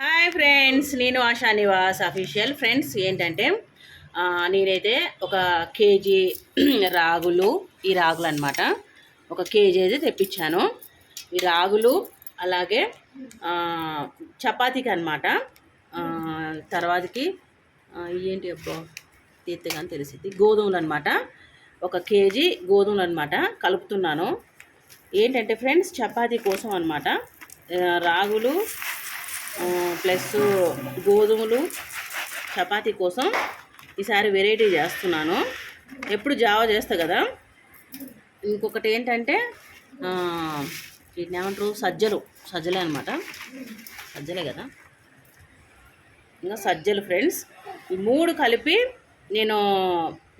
Hi friends నేను ASHA Nivas official friends ఏంటంటే నేనైతే ఒక కేజీ రాగులు ఈ రాగులు అనమాట ఒక కేజీ అయితే తెప్పించాను. ఈ రాగులు అలాగే చపాతీకి అనమాట తర్వాతకి ఏంటి అబ్బో తీర్తగాని తెలిసింది గోధుమలు అనమాట ఒక కేజీ గోధుమలు అనమాట కలుపుతున్నాను. ఏంటంటే ఫ్రెండ్స్ చపాతీ కోసం అనమాట రాగులు ప్లస్ గోధుమలు చపాతీ కోసం ఈసారి వెరైటీ చేస్తున్నాను. ఎప్పుడు జావ చేస్తా కదా. ఇంకొకటి ఏంటంటే వీటిని ఏమంటారు? సజ్జలు. సజ్జలే అనమాట సజ్జలే కదా. ఇంకా సజ్జలు ఫ్రెండ్స్ ఈ మూడు కలిపి నేను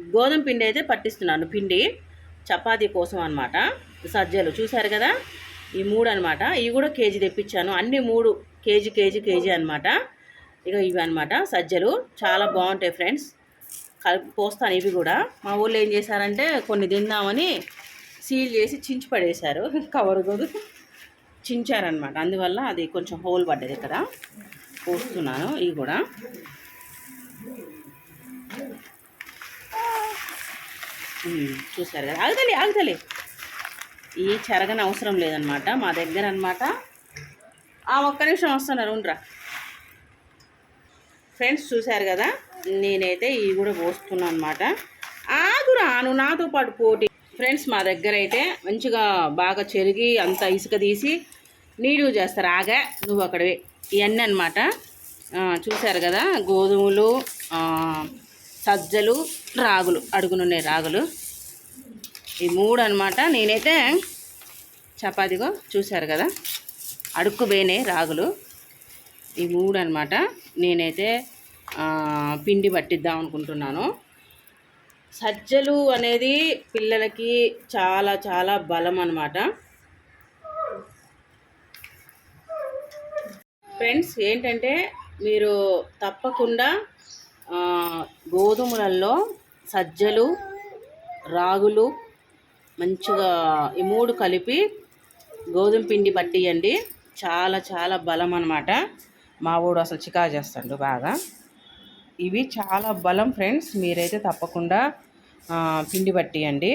గోధుమ పిండి అయితే పట్టిస్తున్నాను. పిండి చపాతీ కోసం అనమాట సజ్జలు. చూసారు కదా? ఈ మూడు అనమాట ఇవి కూడా కేజీ తెప్పించాను. అన్ని మూడు కేజీ కేజీ కేజీ అనమాట ఇక ఇవి అనమాట సజ్జలు. చాలా బాగుంటాయి ఫ్రెండ్స్. కలిపి పోస్తాను ఇవి కూడా. మా ఊళ్ళో ఏం చేశారంటే కొన్ని తిందామని సీల్ చేసి చించి పడేశారు. కవర్ కూడా చించారనమాట అందువల్ల అది కొంచెం హోల్ పడ్డది ఇక్కడ. పోస్తున్నాను ఇవి కూడా. చూసారు కదా. ఆగుతలే ఆగుతలే ఈ చెరగని అవసరం లేదనమాట మా దగ్గర అనమాట ఒక్క నిమిషం వస్తున్నారు ఉండరా. ఫ్రెండ్స్ చూశారు కదా నేనైతే ఇవి కూడా పోస్తున్నాను అనమాట ఆగురాను నాతో పాటు పోటీ. ఫ్రెండ్స్ మా దగ్గర అయితే మంచిగా బాగా చెరిగి అంత ఇసుక తీసి నీడు చేస్తారు. ఆగా నువ్వు అక్కడవే ఇవన్నీ అనమాట చూశారు కదా గోధుమలు సజ్జలు రాగులు అడుగునున్నాయి రాగులు. ఈ మూడు అనమాట నేనైతే చపాతీగా చూశారు కదా. అడుక్కు పోయినాయి రాగులు. ఈ మూడు అనమాట నేనైతే పిండి పట్టిద్దాం అనుకుంటున్నాను. సజ్జలు అనేది పిల్లలకి చాలా చాలా బలం అనమాట ఫ్రెండ్స్ ఏంటంటే మీరు తప్పకుండా గోధుమలలో సజ్జలు రాగులు మంచిగా ఈ మూడు కలిపి గోధుమ పిండి పట్టియండి. చాలా చాలా బలం అనమాట మా ఊడు అసలు చికా చేస్తాడు బాగా. ఇవి చాలా బలం ఫ్రెండ్స్ మీరైతే తప్పకుండా పిండి పట్టియండి.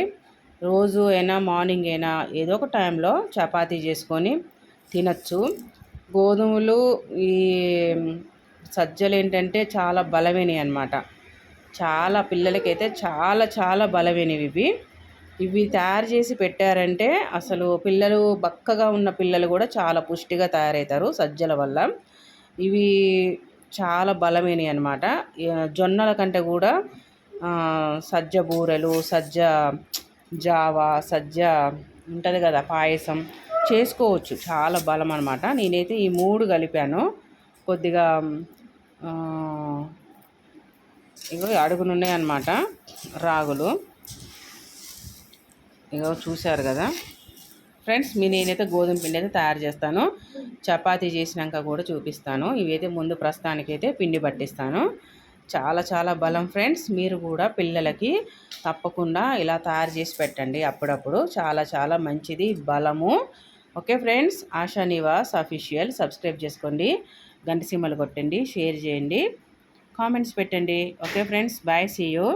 రోజు అయినా మార్నింగ్ అయినా ఏదో ఒక టైంలో చపాతీ చేసుకొని తినచ్చు. గోధుమలు ఈ సజ్జలు ఏంటంటే చాలా బలమైనవి అన్నమాట చాలా పిల్లలకైతే చాలా చాలా బలమైనవి ఇవి. ఇవి తయారు చేసి పెట్టారంటే అసలు పిల్లలు బక్కగా ఉన్న పిల్లలు కూడా చాలా పుష్టిగా తయారవుతారు సజ్జల వల్ల. ఇవి చాలా బలమైనవి అనమాట జొన్నల కంటే కూడా సజ్జ బూరెలు సజ్జ జావా సజ్జ ఉంటుంది కదా పాయసం చేసుకోవచ్చు. చాలా బలం అనమాట నేనైతే ఈ మూడు కలిపాను. కొద్దిగా ఇవి అడుగునున్నాయి అనమాట రాగులు. ఇగో చూశారు కదా. ఫ్రెండ్స్ మీ నేనైతే గోధుమ పిండి అయితే తయారు చేస్తాను. చపాతీ చేసినాక కూడా చూపిస్తాను. ఇవైతే ముందు ప్రస్తుతానికైతే పిండి పట్టిస్తాను. చాలా చాలా బలం ఫ్రెండ్స్. మీరు కూడా పిల్లలకి తప్పకుండా ఇలా తయారు చేసి పెట్టండి అప్పుడప్పుడు. చాలా చాలా మంచిది బలము. Okay friends Asha Nivas official. Subscribe చేసుకోండి. గంట సీమలు కొట్టండి. షేర్ చేయండి. కామెంట్స్ పెట్టండి. Okay friends bye see you.